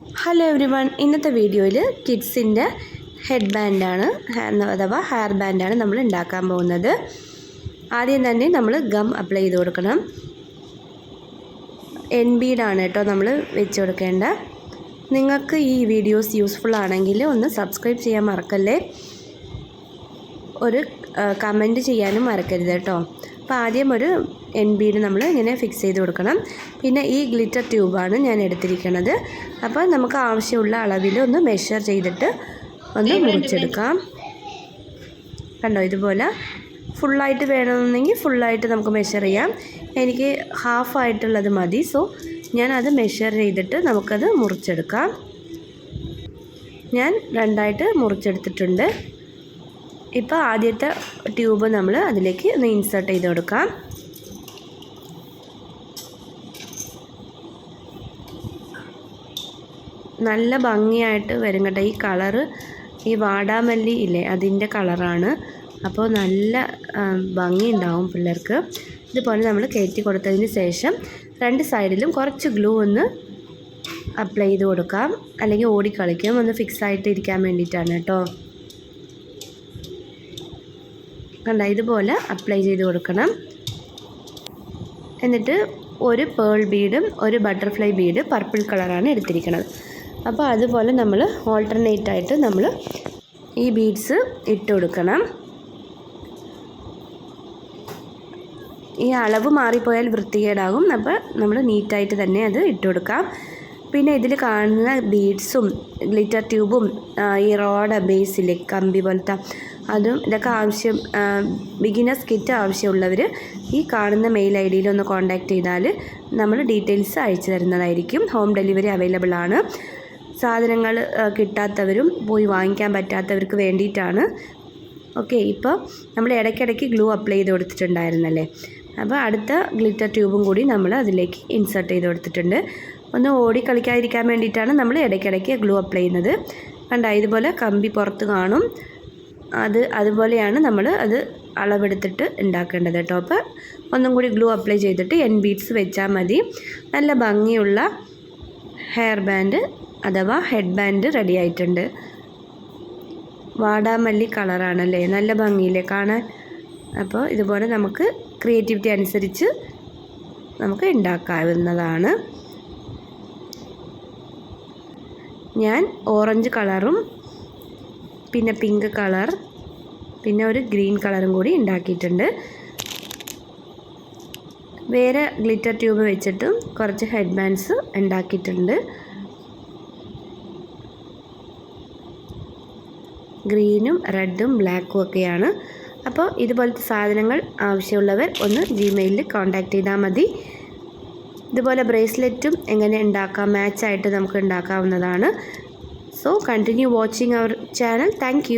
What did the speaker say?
Hello every one ഇന്നത്തെ വീഡിയോയിൽ കിഡ്സിന്റെ head ബാൻഡാണ് അഥവാ ഹെയർ ബാൻഡാണ് നമ്മൾ ഉണ്ടാക്കാൻ പോകുന്നത്. ആദ്യം തന്നെ നമ്മൾ ഗം അപ്ലൈ ചെയ്ത് കൊടുക്കണം. എൻ ബീഡാണ് കേട്ടോ നമ്മൾ വെച്ച് കൊടുക്കേണ്ട. നിങ്ങൾക്ക് ഈ വീഡിയോസ് യൂസ്ഫുൾ ആണെങ്കിൽ ഒന്ന് സബ്സ്ക്രൈബ് ചെയ്യാൻ മറക്കല്ലേ? ഒരു കമന്റ് ചെയ്യാനും മറക്കരുത് കേട്ടോ. അപ്പോൾ ആദ്യം ഒരു എൻ ബീഡ് നമ്മൾ ഇങ്ങനെ ഫിക്സ് ചെയ്ത് കൊടുക്കണം. പിന്നെ ഈ ഗ്ലിറ്റർ ട്യൂബാണ് ഞാൻ എടുത്തിരിക്കുന്നത് അപ്പോൾ നമുക്ക് ആവശ്യമുള്ള അളവിൽ ഒന്ന് മെഷർ ചെയ്തിട്ട് ഒന്ന് മുറിച്ചെടുക്കാം. കണ്ടോ ഇതുപോലെ ഫുള്ളായിട്ട് വേണമെന്നുണ്ടെങ്കിൽ ഫുള്ളായിട്ട് നമുക്ക് മെഷർ ചെയ്യാം. എനിക്ക് ഹാഫ് ആയിട്ടുള്ളത് മതി. സോ ഞാനത് മെഷർ ചെയ്തിട്ട് നമുക്കത് മുറിച്ചെടുക്കാം. ഞാൻ രണ്ടായിട്ട് മുറിച്ചെടുത്തിട്ടുണ്ട്. ഇപ്പോൾ ആദ്യത്തെ ട്യൂബ് നമ്മൾ അതിലേക്ക് ഒന്ന് ഇൻസേർട്ട് ചെയ്ത് കൊടുക്കാം. നല്ല ഭംഗിയായിട്ട് വരും കേട്ടോ. ഈ കളറ് ഈ വാടാമല്ലി ഇല്ലേ അതിന്റെ കളറാണ്. അപ്പോൾ നല്ല ഭംഗി ഉണ്ടാവും പിള്ളേർക്ക്. ഇതുപോലെ നമ്മൾ കയറ്റി കൊടുത്തതിന് ശേഷം രണ്ട് സൈഡിലും കുറച്ച് ഗ്ലൂ ഒന്ന് അപ്ലൈ ചെയ്ത് കൊടുക്കാം. അല്ലെങ്കിൽ ഓടിക്കളിക്കും. ഒന്ന് ഫിക്സ് ആയിട്ട് ഇരിക്കാൻ വേണ്ടിയിട്ടാണ് കേട്ടോ. കണ്ട? ഇതുപോലെ അപ്ലൈ ചെയ്ത് കൊടുക്കണം. എന്നിട്ട് ഒരു പേൾ ബീഡും ഒരു ബട്ടർഫ്ലൈ ബീഡ് പർപ്പിൾ കളറാണ് എടുത്തിരിക്കുന്നത് അപ്പോൾ അതുപോലെ നമ്മൾ ഓൾട്ടർനേറ്റ് ആയിട്ട് നമ്മൾ ഈ ബീഡ്സ് ഇട്ട് കൊടുക്കണം. ഈ അളവ് മാറിപ്പോയാൽ വൃത്തികേടാകും. അപ്പോൾ നമ്മൾ നീറ്റായിട്ട് തന്നെ അത് ഇട്ട് കൊടുക്കാം. പിന്നെ ഇതിൽ കാണുന്ന ബീഡ്സും ഗ്ലിറ്റർ ട്യൂബും ഈ റോഡ് ബേസിൽ കമ്പി പോലത്തെ അതും ഇതൊക്കെ ആവശ്യം ബിഗിനേഴ്സ് കിറ്റ് ആവശ്യമുള്ളവർ ഈ കാണുന്ന മെയിൽ ഐ ഡിയിൽ ഒന്ന് കോൺടാക്റ്റ് ചെയ്താൽ നമ്മൾ ഡീറ്റെയിൽസ് അയച്ചു തരുന്നതായിരിക്കും. ഹോം ഡെലിവറി അവൈലബിൾ ആണ്. സാധനങ്ങൾ കിട്ടാത്തവരും പോയി വാങ്ങിക്കാൻ പറ്റാത്തവർക്ക് വേണ്ടിയിട്ടാണ്. ഓക്കെ ഇപ്പോൾ നമ്മൾ ഇടയ്ക്കിടയ്ക്ക് ഗ്ലൂ അപ്ലൈ ചെയ്ത് കൊടുത്തിട്ടുണ്ടായിരുന്നല്ലേ? അപ്പോൾ അടുത്ത ഗ്ലിറ്റർ ട്യൂബും കൂടി നമ്മൾ അതിലേക്ക് ഇൻസേർട്ട് ചെയ്ത് കൊടുത്തിട്ടുണ്ട്. ഒന്ന് ഓടി കളിക്കാതിരിക്കാൻ വേണ്ടിയിട്ടാണ് നമ്മൾ ഇടയ്ക്കിടയ്ക്ക് ഗ്ലൂ അപ്ലൈ ചെയ്യുന്നത്. കണ്ട ഇതുപോലെ കമ്പി പുറത്ത് കാണും. അത് അതുപോലെയാണ് നമ്മൾ അത് അളവെടുത്തിട്ട് ഉണ്ടാക്കേണ്ടത് കേട്ടോ. അപ്പോൾ ഒന്നും കൂടി ഗ്ലൂ അപ്ലൈ ചെയ്തിട്ട് എൻ ബീഡ്സ് വെച്ചാൽ മതി. നല്ല ഭംഗിയുള്ള ഹെയർ ബാൻഡ് അഥവാ ഹെഡ് ബാൻഡ് റെഡി ആയിട്ടുണ്ട്. വാടാമല്ലി കളറാണല്ലേ നല്ല ഭംഗിയില്ലേ കാണാൻ? അപ്പോൾ ഇതുപോലെ നമുക്ക് ക്രിയേറ്റിവിറ്റി അനുസരിച്ച് നമുക്ക് ഉണ്ടാക്കാവുന്നതാണ് ഞാൻ ഓറഞ്ച് കളറും പിന്നെ പിങ്ക് കളർ പിന്നെ ഒരു ഗ്രീൻ കളറും കൂടി ഉണ്ടാക്കിയിട്ടുണ്ട് വേറെ ഗ്ലിറ്റർ ട്യൂബ് വെച്ചിട്ടും കുറച്ച് ഹെഡ് ബാൻഡ്സ് ഉണ്ടാക്കിയിട്ടുണ്ട് ഗ്രീനും റെഡും ബ്ലാക്കും ഒക്കെയാണ്. അപ്പോൾ ഇതുപോലത്തെ സാധനങ്ങൾ ആവശ്യമുള്ളവർ ഒന്ന് ജിമെയിലിൽ കോൺടാക്റ്റ് ചെയ്താൽ മതി. ഇതുപോലെ ബ്രേസ്ലെറ്റും എങ്ങനെ ഉണ്ടാക്കാം മാച്ചായിട്ട് നമുക്ക് ഉണ്ടാക്കാവുന്നതാണ്. So continue watching our channel thank